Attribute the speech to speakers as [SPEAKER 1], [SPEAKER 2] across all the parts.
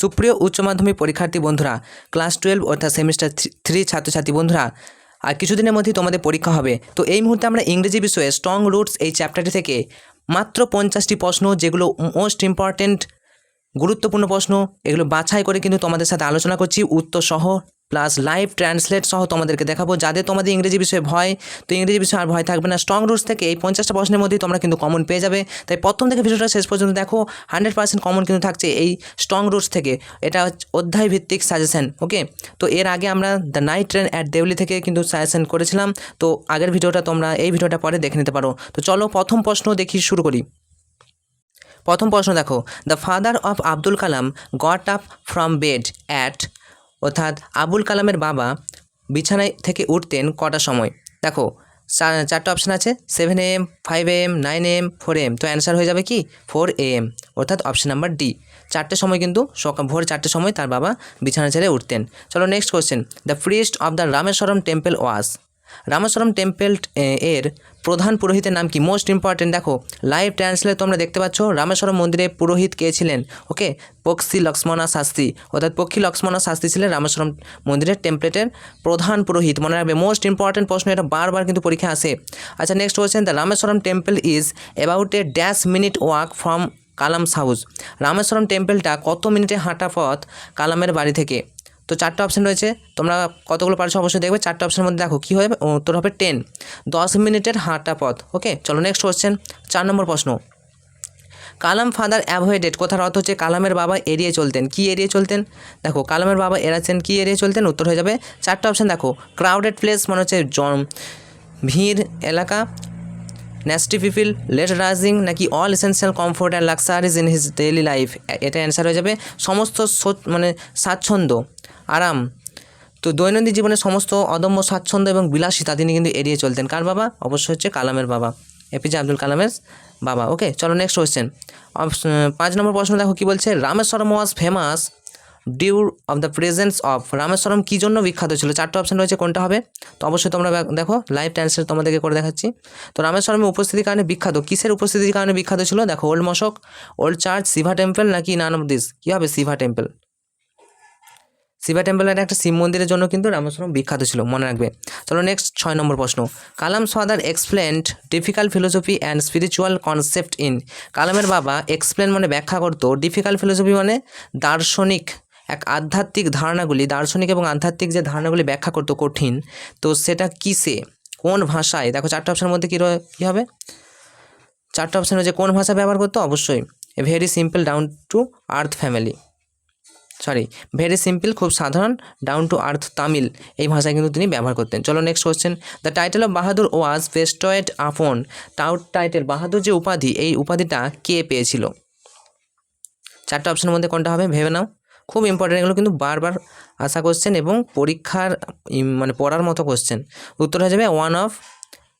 [SPEAKER 1] সুপ্রিয় উচ্চ মাধ্যমিক পরীক্ষার্থী বন্ধুরা ক্লাস টুয়েলভ অর্থাৎ সেমিস্টার থ্রি ছাত্রছাত্রী বন্ধুরা, আর কিছুদিনের মধ্যেই তোমাদের পরীক্ষা হবে। তো এই মুহূর্তে আমরা ইংরেজি বিষয়ে স্ট্রং রুটস এই চ্যাপ্টারটি থেকে মাত্র পঞ্চাশটি প্রশ্ন, যেগুলো মোস্ট ইম্পর্ট্যান্ট গুরুত্বপূর্ণ প্রশ্ন, এগুলো বাছাই করে কিন্তু তোমাদের সাথে আলোচনা করছি। উত্তর সহ প্লাস লাইভ ট্রান্সলেট সহ তোমাদেরকে দেখাবো। যাদের তোমাদের ইংরেজি বিষয়ে ভয়, তো ইংরেজি বিষয়ে আর ভয় থাকবে না। স্ট্রং রুটস থেকে এই পঞ্চাশটা প্রশ্নের মধ্যেই তোমরা কিন্তু কমন পেয়ে যাবে। তাই প্রথম থেকে ভিডিওটা শেষ পর্যন্ত দেখো। হান্ড্রেড পার্সেন্ট কমন কিন্তু থাকছে এই স্ট্রং রুটস থেকে। এটা অধ্যায় ভিত্তিক সাজেশন ওকে তো এর আগে আমরা the night train at Deoli থেকে কিন্তু সাজেশন করেছিলাম। তো আগের ভিডিওটা তোমরা এই ভিডিওটা পরে দেখে নিতে পারো। তো চলো প্রথম প্রশ্ন দেখি, শুরু করি। প্রথম প্রশ্ন দেখো। The father of Abdul Kalam got up from bed at অর্থাৎ আবুল কালামের বাবা বিছানায় থেকে উঠতেন কটা সময়? দেখো চারটা অপশান আছে seven AM five AM nine AM four AM তো অ্যান্সার হয়ে যাবে কি? ফোর এম অর্থাৎ অপশান নাম্বার ডি চারটের সময় কিন্তু সকাল ভোর চারটের সময় তার বাবা বিছানা ছেড়ে উঠতেন। চলো next question the priest of the Rameswaram temple was Rameswaram temple এর প্রধান পুরোহিতের নাম কি? মোস্ট ইম্পর্টেন্ট দেখো লাইভ ট্রান্সলেট তোমরা দেখতে পাচ্ছ রামেশ্বরম মন্দিরে পুরোহিত কে ছিলেন? ওকে পক্ষী লক্ষ্মণা শাস্ত্রী। অর্থাৎ পক্ষী লক্ষ্মণা শাস্ত্রী ছিলেন রামেশ্বরম মন্দিরের টেম্পলেটের প্রধান পুরোহিত। মনে রাখবে মোস্ট ইম্পর্টেন্ট প্রশ্ন, এটা বারবার কিন্তু পরীক্ষা আসে। আচ্ছা next question the Rameswaram temple is about a dash minute walk from Kalam's house Rameswaram টেম্পলটা কত মিনিটে হাঁটা পথ কালামের বাড়ি থেকে? তো চারটে অপশন রয়েছে। তোমরা কতগুলো পারছ অবশ্যই দেখবে। চারটে অপশনের মধ্যে দেখো, কী হবে উত্তর হবে টেন দশ মিনিটের হাঁটা পথ ওকে চলো নেক্সট কোশ্চেন চার নম্বর প্রশ্ন। কালাম ফাদার অ্যাভয়েডেড, কথার অর্থ হচ্ছে কালামের বাবা এড়িয়ে চলতেন। কি এড়িয়ে চলতেন? দেখো, কালামের বাবা এড়াচ্ছেন, কি এড়িয়ে চলতেন? উত্তর হয়ে যাবে। চারটে অপশন দেখো ক্রাউডেড প্লেস মানে হচ্ছে জন ভিড়, এলাকা ন্যাস্টি পিপিল লেট রাইজিং নাকি all essential comfort and luxuries in his daily life এটা অ্যান্সার হয়ে যাবে। সমস্ত মানে স্বাচ্ছন্দ্য। আরাম। তো দৈনন্দিন জীবনে সমস্ত অদম্য স্বাচ্ছন্দ্য এবং বিলাসিতা তিনি কিন্তু এড়িয়ে চলতেন। কার বাবা? অবশ্যই হচ্ছে কালামের বাবা। এপিজে আব্দুল কালামের বাবা। ওকে চলো নেক্সট কোয়েশ্চেন পাঁচ নম্বর প্রশ্ন দেখো কী বলছে? Rameswaram was famous due of the presence of Rameswaram কী জন্য বিখ্যাত ছিল? চারটে অপশন রয়েছে, কোনটা হবে? তো অবশ্যই তোমরা দেখো লাইভ ট্রান্সলেট তোমাদেরকে করে দেখাচ্ছি। তো রামেশ্বরমের উপস্থিতির কারণে বিখ্যাত, কিসের উপস্থিতির কারণে বিখ্যাত ছিল? দেখো, ওল্ড মশক, ওল্ড চার্চ সিভা টেম্পল নাকি নান অফ দিস? কী হবে? সিভা টেম্পল শিবা টেম্পলের একটা শিব মন্দিরের জন্য কিন্তু রামেশ্বরম বিখ্যাত ছিল, মনে রাখবে। চলো নেক্সট ছয় নম্বর প্রশ্ন। Kalam father explained difficult philosophy and spiritual concept in কালামের বাবা এক্সপ্লেন মানে ব্যাখ্যা করতো ডিফিকাল্ট ফিলোসফি মানে দার্শনিক, এক আধ্যাত্মিক ধারণাগুলি, দার্শনিক এবং আধ্যাত্মিক যে ধারণাগুলি ব্যাখ্যা করতো কঠিন, তো সেটা কিসে, কোন ভাষায়? দেখো চারটে অপশনের মধ্যে কী কী হবে? চারটে অপশন হচ্ছে কোন ভাষা ব্যবহার করতো? অবশ্যই। Very simple down to earth family sorry very simple খুব সাধারণ ডাউন টু আর্থ তামিল। এই ভাষায় কিন্তু তিনি ব্যবহার করতেন। চলো next question the title of Bahadur was bestowed upon tout title বাহাদুর যে উপাধি, এই উপাধিটা কে পেয়েছিল? চারটে অপশনের মধ্যে কোনটা হবে? ভেবে নাও। খুব ইম্পর্টেন্ট এগুলো কিন্তু বারবার আসা কোশ্চেন এবং পরীক্ষার মানে পড়ার মতো কোশ্চেন উত্তর হয়ে যাবে one of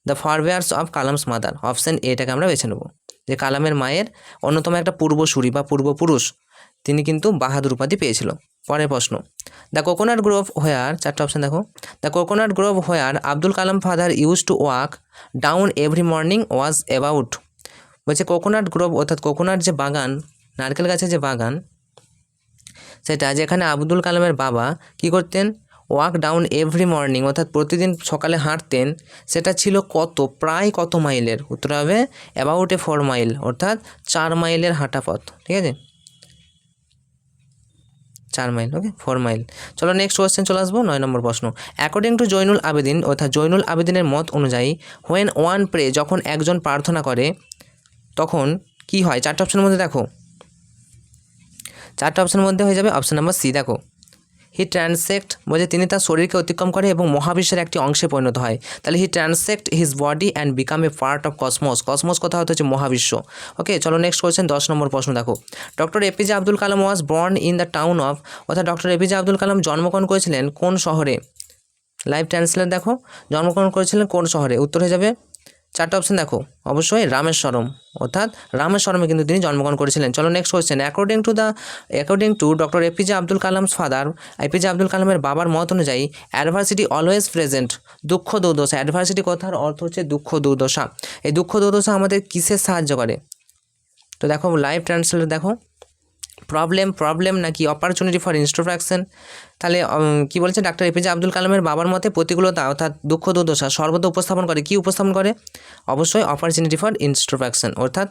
[SPEAKER 1] the forebears of Kalam's mother option এটাকে আমরা বেছে নেব। যে কালামের মায়ের অন্যতম একটা পূর্বসূরি বা পূর্বপুরুষ। তিনি কিন্তু বাহাদুর উপাধি পেয়েছিল। পরের প্রশ্ন। দ্য কোকোনাট গ্রোভ হোয়ার চারটা অপশান দেখো। The coconut grove where Abdul Kalam father use to walk down every morning was about বলছে, কোকোনাট গ্রোভ অর্থাৎ কোকোনাট যে বাগান, নারকেল গাছের যে বাগান, সেটা যেখানে আব্দুল কালামের বাবা কি করতেন? ওয়াক ডাউন এভরি মর্নিং অর্থাৎ প্রতিদিন সকালে হাঁটতেন, সেটা ছিল কত, প্রায় কত মাইলের? উত্তর হবে অ্যাবাউট এ ফোর মাইল অর্থাৎ চার মাইলের হাঁটা পথ। ঠিক আছে? চার মাইল ওকে ফোর মাইল চলো নেক্সট কোয়েশ্চেন চলে আসব, নয় নম্বর প্রশ্ন। অ্যাকর্ডিং টু জৈনুল আবেদিন অর্থাৎ জৈনুল আবেদিনের মত অনুযায়ী হোয়েন ওয়ান প্রে যখন একজন প্রার্থনা করে, তখন কি হয়? চারটে অপশনের মধ্যে দেখো। চারটা অপশনের মধ্যে হয়ে যাবে অপশন নাম্বার সি দেখো। হি ট্রান্সেক্ট বলছে তিনি তার শরীরকে অতিক্রম করে এবং মহাবিশ্বের একটি অংশে পরিণত হয়। তাহলে he transect his body and become a part of cosmos cosmos কথা হতে হচ্ছে? মহাবিশ্ব। ওকে চলো নেক্সট কোয়েশ্চেন দশ নম্বর প্রশ্ন দেখো। Doctor APJ Abdul Kalam was born in the town of অর্থাৎ ডক্টর এপিজে আব্দুল কালাম জন্মগ্রহণ করেছিলেন কোন শহরে? লাইভ ট্রান্সলেট দেখো। জন্মগ্রহণ করেছিলেন কোন শহরে? উত্তর হয়ে যাবে চারটে অপশন দেখো। অবশ্যই রামেশ্বরম, অর্থাৎ রামেশ্বরমে কিন্তু তিনি জন্মগ্রহণ করেছিলেন। চলো next question according to the according to doctor APJ Abdul Kalam's father APJ Abdul কালামের বাবার মত অনুযায়ী অ্যাডভার্সিটি অলওয়েজ প্রেজেন্ট দুঃখ দুর্দশা। অ্যাডভার্সিটি কথার অর্থ হচ্ছে দুঃখ দুর্দশা। এই দুঃখ দুর্দশা আমাদের কিসের সাহায্য করে? তো দেখো লাইভ ট্রান্সলেট দেখো। প্রবলেম প্রবলেম নাকি অপরচুনিটি ফর ইন্ট্রোফ্যাকশন তাহলে কি বলছে ডাক্তার এপিজে আব্দুল কালামের বাবার মতে প্রতিকূলতা অর্থাৎ দুঃখ দুর্দশা সর্বদা উপস্থাপন করে। কি উপস্থাপন করে? অবশ্যই অপরচুনিটি ফর ইন্ট্রোফ্যাকশন অর্থাৎ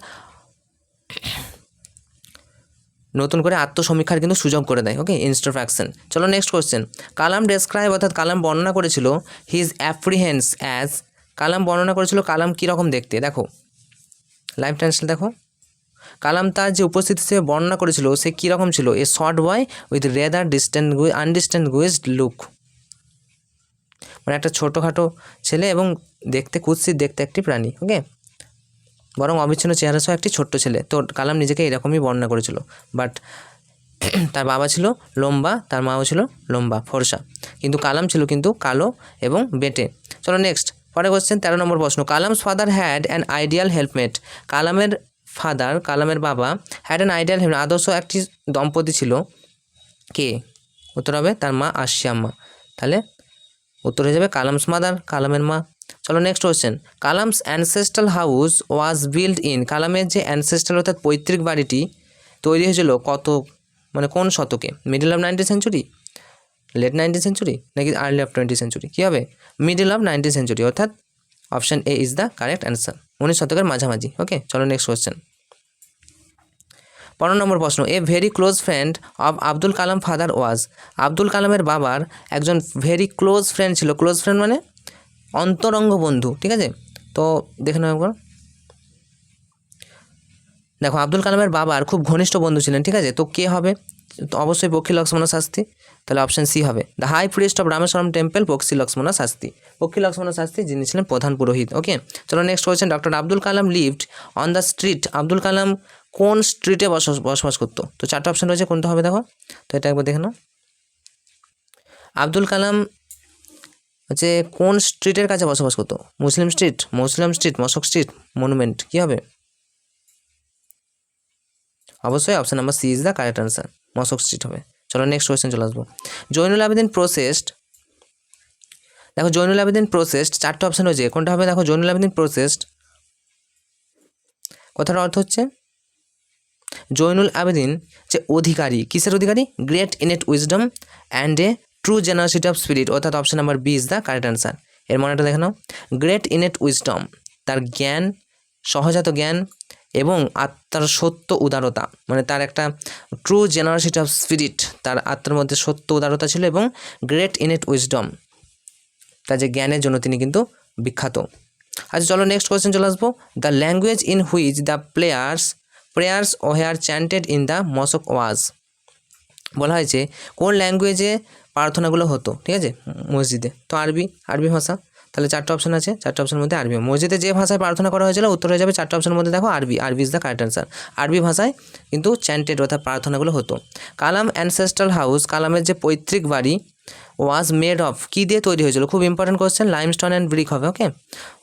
[SPEAKER 1] নতুন করে আত্মসমীক্ষার কিন্তু সুযোগ করে দেয়। ওকে ইনস্ট্রোফ্যাকশন চলো নেক্সট কোশ্চেন কালাম ডেসক্রাইব অর্থাৎ কালাম বর্ণনা করেছিল হিজ অ্যাপ্রিহেন্স অ্যাজ কালাম বর্ণনা করেছিল কালাম কীরকম দেখতে? দেখো লাইভ ট্রান্সলেট দেখো। কালাম তার যে উপস্থিতি হিসেবে বর্ণনা করেছিল, সে কীরকম ছিল? A short boy with rather distant undistinguished look মানে একটা ছোটোখাটো ছেলে এবং দেখতে কুৎসিত, দেখতে একটি প্রাণী ওকে বরং অবিচ্ছিন্ন চেহারা সহ একটি ছোট্ট ছেলে। তো কালাম নিজেকে এরকমই বর্ণনা করেছিল। বাট তার বাবা ছিল লম্বা, তার মাও ছিল লম্বা, ফর্সা। কিন্তু কালাম ছিল কিন্তু কালো এবং বেটে। চলো নেক্সট পরে কোশ্চেন তেরো নম্বর প্রশ্ন। Kalam's father had an ideal helpmate কালামের ফাদার কালামের বাবা হ্যাড অ্যান আইডিয়াল হেল্প আদর্শ একটি দম্পতি ছিল। কে? উত্তর হবে তার মা আশিয়াম্মা তাহলে উত্তর হয়ে যাবে কালামস মাদার, কালামের মা। চলো next question Kalam's ancestral house was build in কালামের যে অ্যানসেস্ট্রাল অর্থাৎ পৈতৃক বাড়িটি তৈরি হয়েছিল কত মানে কোন শতকে? Middle of nineteen century late nineteen century নাকি আর্লি অফ টোয়েন্টি সেঞ্চুরি কী হবে? মিডল অফ নাইনটিন সেঞ্চুরি অর্থাৎ option A is the correct answer উনিশ শতকের মাঝামাঝি। ওকে চলো নেক্সট কোশ্চেন পনেরো নম্বর প্রশ্ন a very close friend of Abdul Kalam father was Abdul কালামের বাবার একজন ভেরি ক্লোজ ফ্রেন্ড ছিল। ক্লোজ ফ্রেন্ড মানে অন্তরঙ্গ বন্ধু, ঠিক আছে? তো দেখে নেব একবার। দেখো আব্দুল কালামের বাবার খুব ঘনিষ্ঠ বন্ধু ছিলেন, ঠিক আছে? তো কে হবে? তো অবশ্যই পক্ষী লক্ষ্মণ শাস্তি তাহলে অপশান সি হবে। The high priest of Rameswaram temple Pakshi Lakshmana Shastri পক্ষী লক্ষ্মণ শাস্তি যিনি ছিলেন প্রধান পুরোহিত ওকে চলো next question doctor Abdul Kalam lived on the street Abdul Kalam কোন স্ট্রিটে বসবাস বসবাস করতো? তো চারটে অপশন রয়েছে, কোনটা হবে দেখো? তো এটা একবার দেখে নাও। আব্দুল কালাম হচ্ছে কোন স্ট্রিটের কাছে বসবাস করতো? Muslim street Muslim street mosque street monument কী হবে? অবশ্যই option number C is the correct answer mosque street হবে। চলো নেক্সট কোয়েশ্চেন চলে আসব। জৈনুল আবেদিন প্রসেসড দেখো জৈনুল আবেদিন প্রসেসড চারটে অপশন রয়েছে, কোনটা হবে? দেখো জৈনুল আবেদিন প্রসেসড কথার অর্থ হচ্ছে জৈনুল আবেদিন যে অধিকারী, কিসের অধিকারী? Great innate wisdom and a true generosity of spirit অর্থাৎ option number B is the correct answer এর মনেটা দেখে নাও। গ্রেট ইনেট উইজডম তার জ্ঞান, সহজাত জ্ঞান এবং আত্মার সত্য উদারতা মানে তার একটা ট্রু জেনারেসিটি অফ স্পিরিট তার আত্মার মধ্যে সত্য উদারতা ছিল এবং গ্রেট ইনেট উইজডম তার যে জ্ঞানের জন্য তিনি কিন্তু বিখ্যাত। আচ্ছা চলো নেক্সট কোয়েশ্চেন চলে আসব। The language in which the players prayers were chanted in the mosque was বলা হয়েছে কোন ল্যাঙ্গুয়েজে প্রার্থনাগুলো হতো, ঠিক আছে? মসজিদে। তো আরবি আরবি ভাষা। তাহলে চারটা অপশন আছে। চারটে অপশনের মধ্যে আরবি। মসজিদে যে ভাষায় প্রার্থনা করা হয়েছিল, উত্তর হয়ে যাবে চারটা অপশনের মধ্যে দেখো আরবি। আরবি ইজ দ্য কারেক্ট অ্যান্সার আরবি ভাষায় কিন্তু চ্যান্টেড অর্থাৎ প্রার্থনাগুলো হতো। কালাম অ্যানসেস্ট্রাল হাউস কালামের যে পৈতৃক বাড়ি ওয়াজ মেড অফ কী দিয়ে তৈরি হয়েছিল? খুব important question limestone and brick হবে ওকে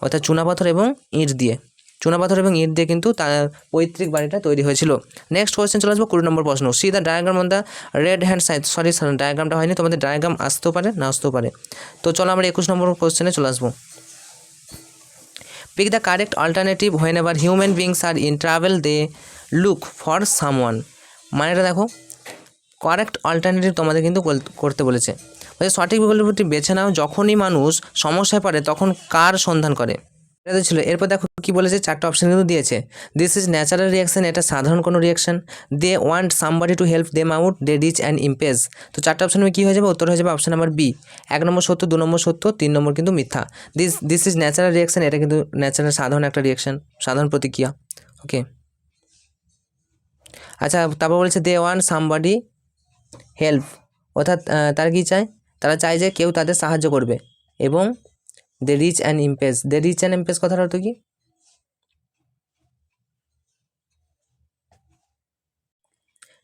[SPEAKER 1] অর্থাৎ চুনাপাথর এবং ইট দিয়ে। চুনাপাথর এবং ইট দিয়ে কিন্তু তার পৈতৃক বাড়িটা তৈরি হয়েছিল। নেক্সট কোয়েশ্চেন চলে আসব কুড়ি নম্বর প্রশ্ন। See the diagram on the right hand side sorry ডায়াগ্রামটা হয়নি, তোমাদের ডায়াগ্রাম আসতেও পারে, না আসতেও পারে। তো চলো আমরা একুশ নম্বর কোশ্চেনে চলে আসব। Pick the correct alternative when ever human beings are in travel they look for someone মানেটা দেখো কারেক্ট অল্টারনেটিভ তোমাদের কিন্তু করতে বলেছে। বলছে সঠিক বিকল্পটি বেছে নাও, যখনই মানুষ সমস্যায় পড়ে, তখন কার সন্ধান করে? এটা ছিল। এরপর দেখো কি বলেছে, চারটা অপশন কিন্তু দিয়েছে। দিস ইজ ন্যাচারাল রিয়াকশন এটা সাধারণ কোনো reaction they want somebody to help them out they reach and impasse তো চারটা অপশন কী হয়ে যাবে? উত্তর হয়ে যাবে অপশন নাম্বার বি এক নম্বর সত্য, দু নম্বর সত্য, তিন নম্বর কিন্তু মিথ্যা। This this is natural reaction এটা কিন্তু ন্যাচারাল সাধারণ একটা রিয়াকশন সাধারণ প্রতিক্রিয়া। ওকে আচ্ছা তারপর বলেছে দে ওয়ান্ট সামবাডি হেল্প অর্থাৎ তারা কি চায়? তারা চায় যে কেউ তাদের সাহায্য করবে। এবং they reach and impasse they reach and impasse কথার অর্থ কি?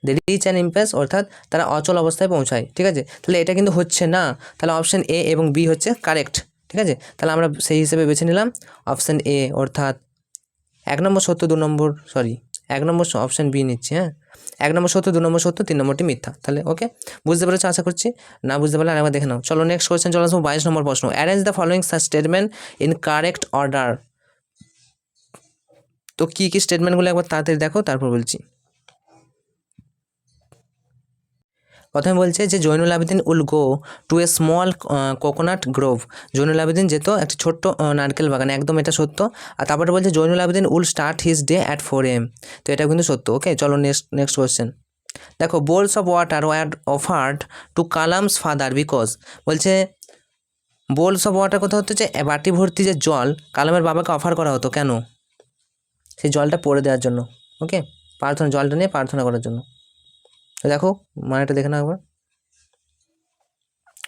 [SPEAKER 1] দে রিচ অ্যান্ড ইম্পেস অর্থাৎ তারা অচল অবস্থায় পৌঁছায়, ঠিক আছে? তাহলে এটা কিন্তু হচ্ছে না। তাহলে অপশান এ এবং বি হচ্ছে কারেক্ট ঠিক আছে? তাহলে আমরা সেই হিসেবে বেছে নিলাম। অপশান এ অর্থাৎ এক নম্বর সত্য, দু নম্বর সরি এক নম্বর অপশান বি নিচ্ছি হ্যাঁ? এক নম্বর সত্য, দু নম্বর সত্য, তিন নম্বরটি মিথ্যা। তাহলে ওকে বুঝতে পেরেছ? আশা করছি। না বুঝতে পারলে আরেকবার দেখে নাও। চলো নেক্সট কোয়েশ্চেন চলে, আসব বাইশ নম্বর প্রশ্ন। Arrange the following statement in correct order তো কী কী স্টেটমেন্টগুলো একবার তাড়াতাড়ি দেখো, তারপর বলছি। প্রথমে বলছে যে Jainul Abedin would go to a small coconut grove. Jainul Abedin যেত একটা ছোট্ট নারকেল বাগানে, একদম এটা সত্য। আর তারপরে বলছে Zainul Abedin will start his day at four am. তো এটা কিন্তু সত্য। ওকে, চলো নেক্সট নেক্সট কোয়েশ্চেন দেখো, bowls of water were offered to Kalam's father because, বলছে বোলস অফ ওয়াটার কথা হচ্ছে যে বাটি ভর্তি যে জল, কালামের বাবাকে অফার করা হতো কেন? সেই জলটা পড়ে দেওয়ার জন্য, ওকে? প্রার্থনা, জলটা নিয়ে প্রার্থনা করার জন্য। দেখো, মানেটা দেখে নাও একবার।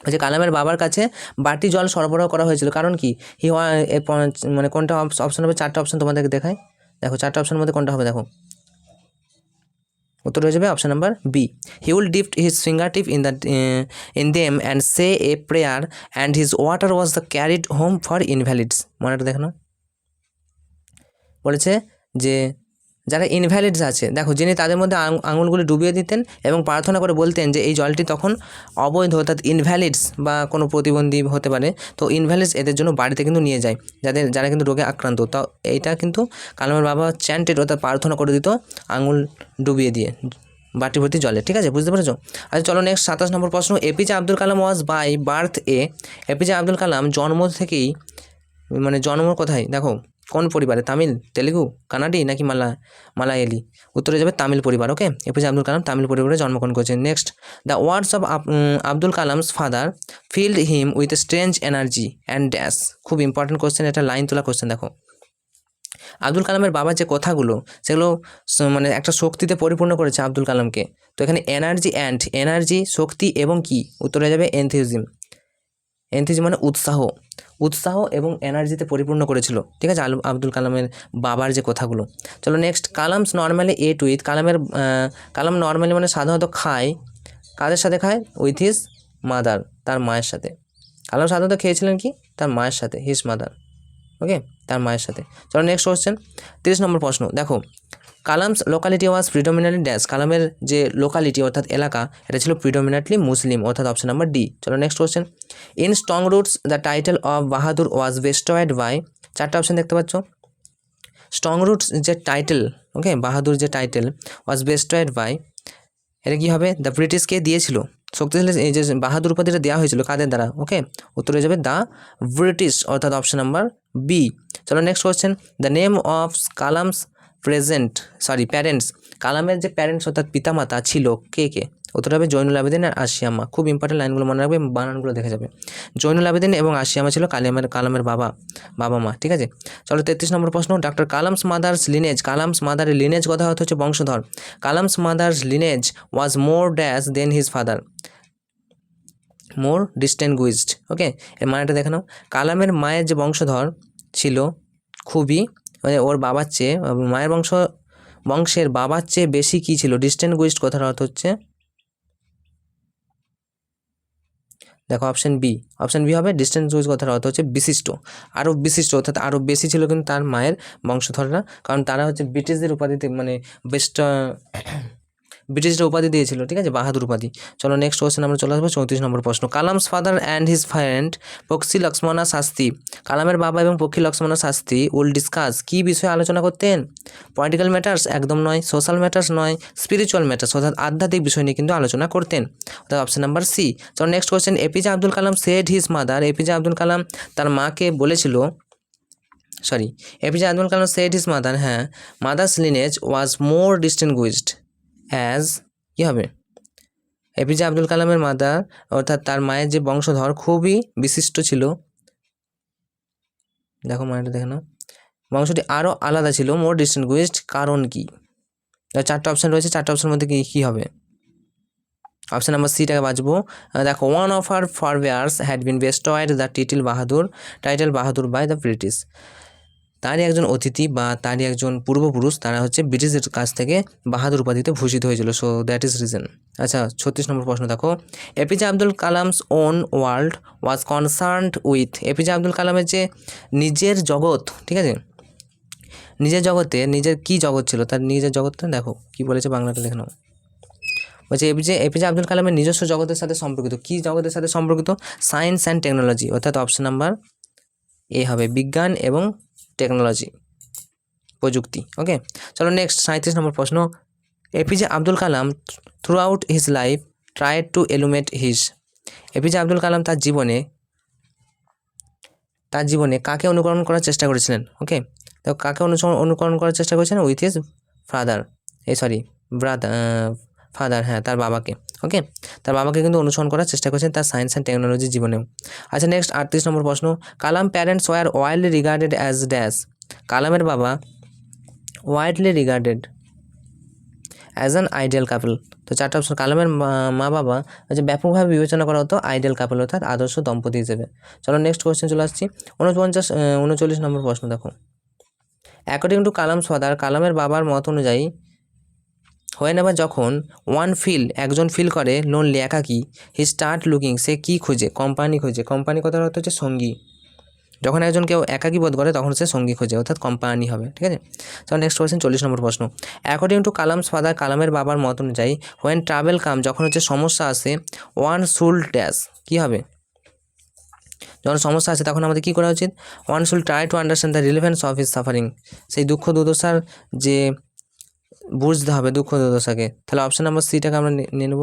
[SPEAKER 1] বলছে কালামের বাবার কাছে বাটি জল সরবরাহ করা হয়েছিল। কারণ কি? হি মানে কোনটা অপশন হবে? চারটা অপশন তোমাদেরকে দেখায় দেখো, চারটা অপশনের মধ্যে কোনটা হবে? দেখো। উত্তর হয়ে যাবে option number B he will dipped his finger tip in the in them and say a prayer and his water was the carried home for invalids মনেটা দেখো বলেছে যে যারা ইনভ্যালিডস আছে, দেখো যিনি তাদের মধ্যে আঙ- আঙুলগুলি ডুবিয়ে দিতেন এবং প্রার্থনা করে বলতেন যে এই জলটি তখন অবৈধ, অর্থাৎ ইনভ্যালিডস বা কোনো প্রতিবন্ধী হতে পারে, তো ইনভ্যালিডস এদের জন্য বাড়িতে কিন্তু নিয়ে যায়। যাদের, যারা কিন্তু রোগে আক্রান্ত, তা এইটা কিন্তু কালামের বাবা চ্যান্টেড অর্থাৎ প্রার্থনা করে দিত আঙুল ডুবিয়ে দিয়ে বাটি ভর্তি জলে, ঠিক আছে? বুঝতে পেরেছ? আচ্ছা চলো নেক্সট সাতাশ নম্বর প্রশ্ন। APJ Abdul Kalam was by birth a APJ Abdul Kalam জন্ম থেকেই মানে জন্ম কোথায়? দেখো কোন পরিবারে? তামিল, তেলেগু, কানাডি নাকি মালা, মালায়ালি? উত্তরে যাবে তামিল পরিবার ওকে এপিজে আব্দুল কালাম, তামিল পরিবারে জন্মগ্রহণ করেছেন। Next the words of Abdul Kalam's father filled him with strange energy and dash খুব ইম্পর্টেন্ট কোশ্চেন এটা লাইন তোলা কোশ্চেন দেখো। আব্দুল কালামের বাবার যে কথাগুলো, সেগুলো মানে একটা শক্তিতে পরিপূর্ণ করেছে আব্দুল কালামকে। তো এখানে এনার্জি অ্যান্ড এনার্জি শক্তি এবং কি? উত্তরে যাবে এনথিউজিম এনথিউজিম মানে উৎসাহ। উৎসাহ এবং এনার্জিতে পরিপূর্ণ করেছিল। ঠিক আছে? আব্দুল কালামের বাবার যে কথাগুলো। চলো next Kalam's normally ate with কালামের কালাম নর্মালি মানে সাধারণত খায়। কাদের সাথে খায়? উইথ হিজ মাদার তার মায়ের সাথে। কালাম সাধারণত খেয়েছিলেন কি? তার মায়ের সাথে হিজ মাদার ওকে তার মায়ের সাথে। চলো নেক্সট কোশ্চেন তিরিশ নম্বর প্রশ্ন। দেখো Kalam's locality was predominantly dash কালামের যে লোকালিটি অর্থাৎ এলাকা, এটা ছিল প্রিডোমিনেটলি মুসলিম অর্থাৎ অপশন নাম্বার ডি চলো next question in strong roots the title of Bahadur was bestowed by চারটা অপশন দেখতে পাচ্ছ। স্ট্রং রুটস যে টাইটেল ওকে বাহাদুর যে টাইটেল ওয়াজ বেস্টয়েড বাই এটা কী হবে? দ্য ব্রিটিশকে দিয়েছিল? শক্তিশালী এই যে বাহাদুর উপাধিটা দেওয়া হয়েছিল কাদের দ্বারা? ওকে উত্তর হয়ে যাবে দ্য ব্রিটিশ অর্থাৎ অপশন নাম্বার বি চলো next question the name of Kalam's present sorry parents কালামের যে প্যারেন্টস অর্থাৎ পিতামাতা ছিল কে কে? উত্তর হবে জৈনুল আবেদিন আর আশিয়ামা। খুব ইম্পর্টেন্ট লাইনগুলো মনে রাখবে, বানানগুলো দেখা যাবে। জৈনুল আবেদিন এবং আশিয়ামা ছিল কালামের কালামের বাবা বাবা মা ঠিক আছে? চলো তেত্রিশ নম্বর প্রশ্ন doctor Kalam's mother's lineage Kalam's মাদারের lineage কথা হচ্ছে? বংশধর। Kalam's mother's lineage was more dash than his father more distinguished okay এর মানেটা দেখে নাও। কালামের মায়ের যে বংশধর ছিল খুবই মানে ওর বাবার চেয়ে মায়ের বংশ, বংশের বাবার চেয়ে বেশি কী ছিল? ডিস্টেন্ট গুইস্ট কথার অর্থ হচ্ছে? দেখো অপশান বি অপশান বি হবে ডিস্টেন্স গুইজ কথার অর্থ হচ্ছে বিশিষ্ট। আরও বিশিষ্ট, অর্থাৎ আরও বেশি ছিল কিন্তু তার মায়ের বংশধররা। কারণ তারা হচ্ছে ব্রিটিশদের উপাধিতে মানে বেস্ট ব্রিটিশরা উপাধি দিয়েছিল, ঠিক আছে? বাহাদুর উপাধি। চলো নেক্সট কোশ্চেন আমরা চলে আসব, চৌত্রিশ নম্বর প্রশ্ন। Kalam's father and his friend Pakshi Lakshmana Sastry কালামের বাবা এবং পক্ষী লক্ষ্মণা শাস্তি উইল ডিসকাস কী বিষয়ে আলোচনা করতেন? পলিটিক্যাল ম্যাটার্স একদম নয় সোশ্যাল ম্যাটার্স নয় স্পিরিচুয়াল ম্যাটার্স অর্থাৎ আধ্যাত্মিক বিষয় নিয়ে কিন্তু আলোচনা করতেন। অর্থাৎ অপশন নাম্বার সি চলো next question APJ Abdul Kalam said his mother APJ Abdul Kalam তার মাকে বলেছিল sorry APJ Abdul Kalam said his mother হ্যাঁ mother's lineage was more distinguished as কী হবে? এপিজে আব্দুল কালামের মাদার অর্থাৎ তার মায়ের যে বংশধর, খুবই বিশিষ্ট ছিল। দেখো মায়েরটা দেখে নাও। বংশটি আরও আলাদা ছিল। মোর ডিস্টিংগুইজড কারণ কি? চারটা অপশন রয়েছে। চারটা অপশানের মধ্যে কি, কী হবে? অপশান নাম্বার সিটাকে বাঁচবো দেখো one of our forebears had been bestowed the title Bahadur title Bahadur by the British তারই একজন অতিথি বা তারই একজন পূর্বপুরুষ, তারা হচ্ছে ব্রিটিশের কাছ থেকে বাহাদুর উপাধিতে ভূষিত হয়েছিল। সো দ্যাট ইজ রিজন আচ্ছা ছত্রিশ নম্বর প্রশ্ন দেখো। APJ Abdul Kalam's own world was concerned with APJ Abdul কালামের যে নিজের জগৎ, ঠিক আছে? নিজের জগতে, নিজের কি জগৎ ছিল? তার নিজের জগৎটা দেখো, কি বলেছে বাংলাটা দেখে নাও। বলছে, এপিজে এপিজে আব্দুল কালামের নিজস্ব জগতের সাথে সম্পর্কিত, কি জগতের সাথে সম্পর্কিত? সায়েন্স অ্যান্ড টেকনোলজি অর্থাৎ অপশন নাম্বার এ হবে বিজ্ঞান এবং টেকনোলজি প্রযুক্তি ওকে চলো নেক্সট সাঁত্রিশ নম্বর প্রশ্ন। APJ Abdul Kalam throughout his life try to এলুমেট his APJ Abdul Kalam তার জীবনে তার জীবনে কাকে অনুকরণ করার চেষ্টা করেছিলেন ওকে তো কাকে অনুসরণ, অনুকরণ করার চেষ্টা করেছিলেন? উইথ হিজ ফাদার এই সরি ব্রাদার ফাদার হ্যাঁ তার বাবাকে ওকে তার বাবাকে কিন্তু অনুসরণ করার চেষ্টা করেছেন তার সায়েন্স অ্যান্ড টেকনোলজি জীবনেও। আচ্ছা নেক্সট আটত্রিশ নম্বর প্রশ্ন। Kalam parents were wildly regarded as dash কালামের বাবা widely regarded as an ideal couple তো চারটা অপশন কালামের মা- বাবা যে ব্যাপকভাবে বিবেচনা করা হতো আইডিয়াল কাপল অর্থাৎ আদর্শ দম্পতি হিসেবে। চলো নেক্সট কোয়েশ্চেন চলে আসছি। উনপঞ্চাশ উনচল্লিশ নম্বর প্রশ্ন দেখো। অ্যাকর্ডিং টু কালাম সদার কালামের বাবার মত অনুযায়ী হয় না বা যখন ওয়ান ফিল একজন ফিল করে লোনলি একাকি হি স্টার্ট লুকিং সে কী খোঁজে কোম্পানি খোঁজে কোম্পানি কথার অর্থ হচ্ছে সঙ্গী। যখন একজন কেউ একাকী বোধ করে, তখন সে সঙ্গী খোঁজে, অর্থাৎ কোম্পানি হবে, ঠিক আছে? তো নেক্সট কোয়েশ্চেন চল্লিশ নম্বর প্রশ্ন। অ্যাকর্ডিং টু কালামস ফাদার কালামের বাবার মত অনুযায়ী হোয়েন ট্রাভেল কাম যখন হচ্ছে সমস্যা আসে ওয়ান শুল ড্যাশ কী হবে? যখন সমস্যা আছে তখন আমাদের কী করা উচিত? One should try to understand the relevance of his suffering সেই দুঃখ দুর্দশার যে বুঝতে হবে দুঃখ দুর্দশাকে। তাহলে অপশান নাম্বার সিটাকে আমরা নিয়ে নেব।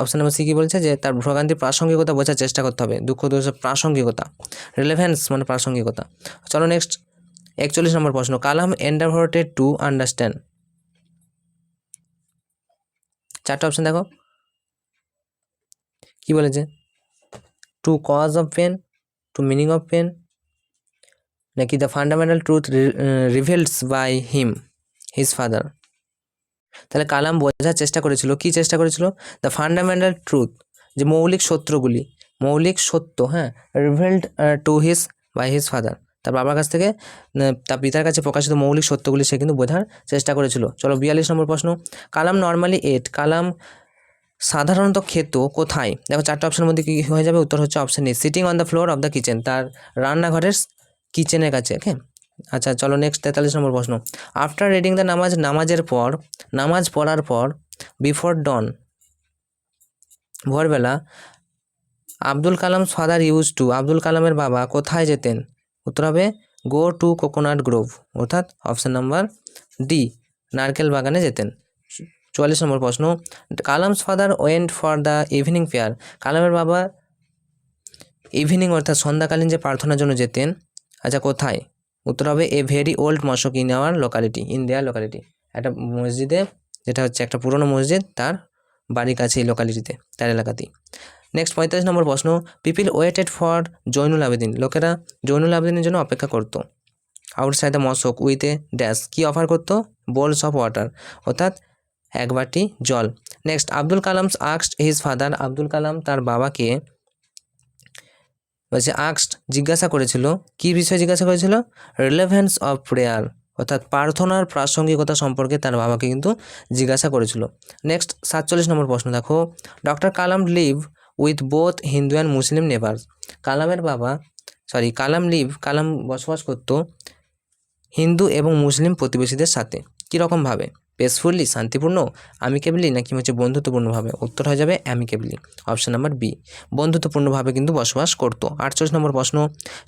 [SPEAKER 1] অপশান নাম্বার সি কী বলছে যে, তার ভোগান্তির প্রাসঙ্গিকতা বোঝার চেষ্টা করতে হবে। দুঃখ দুর্দশার প্রাসঙ্গিকতা। রিলেভেন্স মানে প্রাসঙ্গিকতা। চলো নেক্সট একচল্লিশ নম্বর প্রশ্ন। Kalam endeavoured to understand. চারটা অপশন দেখো। কি বলেছে? To cause of pain to meaning of pain নাকি the fundamental truth reveals by him his father তাহলে কালাম বোঝার চেষ্টা করেছিল, কি চেষ্টা করেছিল? দ্য ফান্ডামেন্টাল ট্রুথ যে মৌলিক সত্যগুলি, মৌলিক সত্য হ্যাঁ revealed to his by his father তার বাবার কাছ থেকে তার পিতার কাছে প্রকাশিত মৌলিক সত্যগুলি সে কিন্তু বোঝার চেষ্টা করেছিল। চলো বিয়াল্লিশ নম্বর প্রশ্ন। কালাম নর্মালি এট কালাম সাধারণত খেত কোথায়? দেখো চারটা অপশনের মধ্যে কী হয়ে যাবে? উত্তর হচ্ছে option A sitting on the floor of the kitchen তার রান্নাঘরের কিচেনের কাছে ওকে আচ্ছা চলো নেক্সট তেতাল্লিশ নম্বর প্রশ্ন। আফটার রিডিং দ্য নামাজ, নামাজের পর, নামাজ পড়ার পর বিফোর ডন ভোরবেলা, Abdul Kalam father use to Abdul কালামের বাবা কোথায় যেতেন? উত্তর হবে গো টু কোকোনাট গ্রোভ অর্থাৎ অপশান নাম্বার ডি নারকেল বাগানে যেতেন। চুয়াল্লিশ নম্বর প্রশ্ন Kalam's father went for the evening fair কালামের বাবা ইভিনিং অর্থাৎ সন্ধ্যাকালীন যে প্রার্থনার জন্য যেতেন আচ্ছা কোথায়? উত্তর হবে a very old mosque in our locality in their locality একটা মসজিদে, যেটা হচ্ছে একটা পুরনো মসজিদ, তার বাড়ির কাছে এই লোকালিটিতে তার এলাকাতেই। নেক্সট পঁয়তাল্লিশ নম্বর প্রশ্ন people waited for Jainul Abedin, লোকেরা জৈনুল আবেদিনের জন্য অপেক্ষা করতো। Outside the mosque with a dash key offer করতো? বোলস অফ ওয়াটার অর্থাৎ এক বাটি জল। নেক্সট আব্দুল কালামস আক্সড হিজ ফাদার আব্দুল কালাম তার বাবাকে বলছে আক্সড জিজ্ঞাসা করেছিল, কী বিষয়ে জিজ্ঞাসা করেছিল? রিলেভেন্স অফ প্রেয়ার অর্থাৎ প্রার্থনার প্রাসঙ্গিকতা সম্পর্কে তার বাবাকে কিন্তু জিজ্ঞাসা করেছিল। নেক্সট সাতচল্লিশ নম্বর প্রশ্ন, দেখো। Doctor Kalam live with both Hindu and Muslim neighbours কালামের বাবা সরি কালাম লিভ কালাম বসবাস করতো হিন্দু এবং মুসলিম প্রতিবেশীদের সাথে। কীরকমভাবে পেসফুলি শান্তিপূর্ণ অ্যামিকেবলি নাকি হচ্ছে বন্ধুত্বপূর্ণভাবে? উত্তর হয়ে যাবে অ্যামিকেবলি অপশান নাম্বার বি বন্ধুত্বপূর্ণভাবে কিন্তু বসবাস করতো। আটচল্লিশ নম্বর প্রশ্ন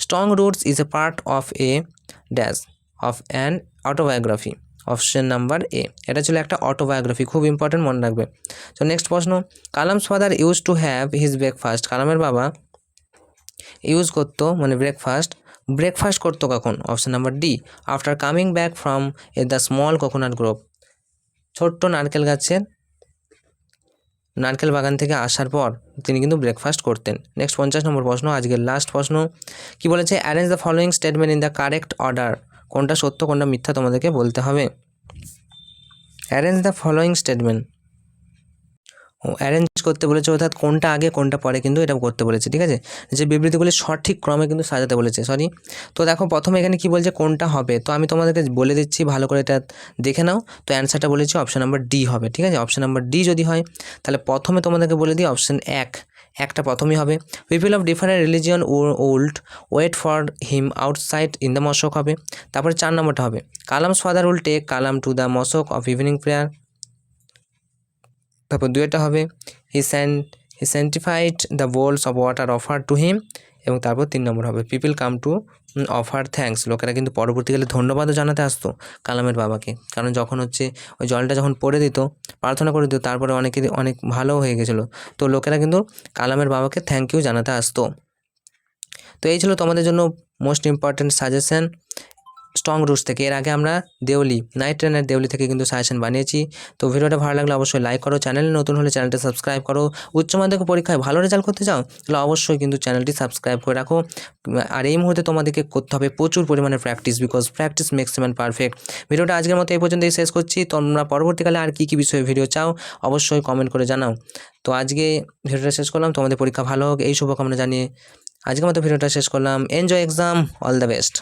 [SPEAKER 1] strong roots is a part of a dash of an autobiography option number A এটা ছিল একটা অটোবায়োগ্রাফি খুব ইম্পর্টেন্ট মনে রাখবে। তো নেক্সট প্রশ্ন, Kalam's father use to have his breakfast কালামের বাবা ইউজ করতো মানে ব্রেকফাস্ট ব্রেকফাস্ট করতো কখন? Option number D after coming back from a the small coconut grove ছোট্ট নারকেল গাছের নারকেল বাগান থেকে আসার পর তিনি কিন্তু ব্রেকফাস্ট করতেন। নেক্সট পঞ্চাশ নম্বর প্রশ্ন, আজকের লাস্ট প্রশ্ন। কি বলেছে? Arrange the following statement in the correct order কোনটা সত্য, কোনটা মিথ্যা তোমাদেরকে বলতে হবে। অ্যারেঞ্জ দ্য ফলোয়িং স্টেটমেন্ট ও অ্যারেঞ্জ করতে বলেছে, অর্থাৎ কোনটা আগে, কোনটা পরে কিন্তু এটা করতে বলেছে, ঠিক আছে? যে বিবৃতিগুলি সঠিক ক্রমে কিন্তু সাজাতে বলেছে সরি তো দেখো, প্রথমে এখানে কি বলছে, কোনটা হবে? তো আমি তোমাদেরকে বলে দিচ্ছি, ভালো করে এটা দেখে নাও। তো অ্যান্সারটা বলেছি অপশন নাম্বার ডি হবে, ঠিক আছে? অপশন নাম্বার ডি যদি হয়, তাহলে প্রথমে তোমাদেরকে বলে দিই অপশন এক। একটা প্রথমেই হবে। People of different religion old wait for him outside in the mosque হবে। তারপরে চার নম্বরটা হবে। Kalam's father will take Kalam to the mosque of evening prayer তারপর দুয়েটা হবে। He sand he sanctified the bowls of water offer to him এবং তারপর তিন নম্বর হবে people come to offer thanks লোকেরা কিন্তু পরবর্তীকালে ধন্যবাদও জানাতে আসতো কালামের বাবাকে। কারণ যখন হচ্ছে ওই জলটা যখন পড়ে দিত, প্রার্থনা করে দিত, তারপরে অনেকে, অনেক ভালো হয়ে গেছিল। তো লোকেরা কিন্তু কালামের বাবাকে থ্যাংক ইউ জানাতে আসতো। তো এই ছিল তোমাদের জন্য most important suggestion strong roots থেকে। এর আগে আমরা দেউলি নাইট ট্রেনের দেউলি থেকে কিন্তু সাজেশন বানিয়েছি। তো ভিডিওটা ভালো লাগলে অবশ্যই লাইক করো, চ্যানেলে নতুন হলে চ্যানেলটা সাবস্ক্রাইব করো। উচ্চ মাধ্যমিক পরীক্ষায় ভালো রেজাল্ট করতে চাও তাহলে অবশ্যই কিন্তু চ্যানেলটি সাবস্ক্রাইব করে রাখো। আর এই মুহূর্তে তোমাদেরকে করতে হবে প্রচুর পরিমাণে practice because practice makes man perfect ভিডিওটা আজকের মতো এই পর্যন্তই শেষ করছি। তোমরা পরবর্তীকালে আর কী কী বিষয়ে ভিডিও চাও অবশ্যই কমেন্ট করে জানাও। তো আজকে ভিডিওটা শেষ করলাম। তোমাদের পরীক্ষা ভালো হোক, এই শুভকামনা জানিয়ে আজকের মতো ভিডিওটা শেষ করলাম। Enjoy exam all the best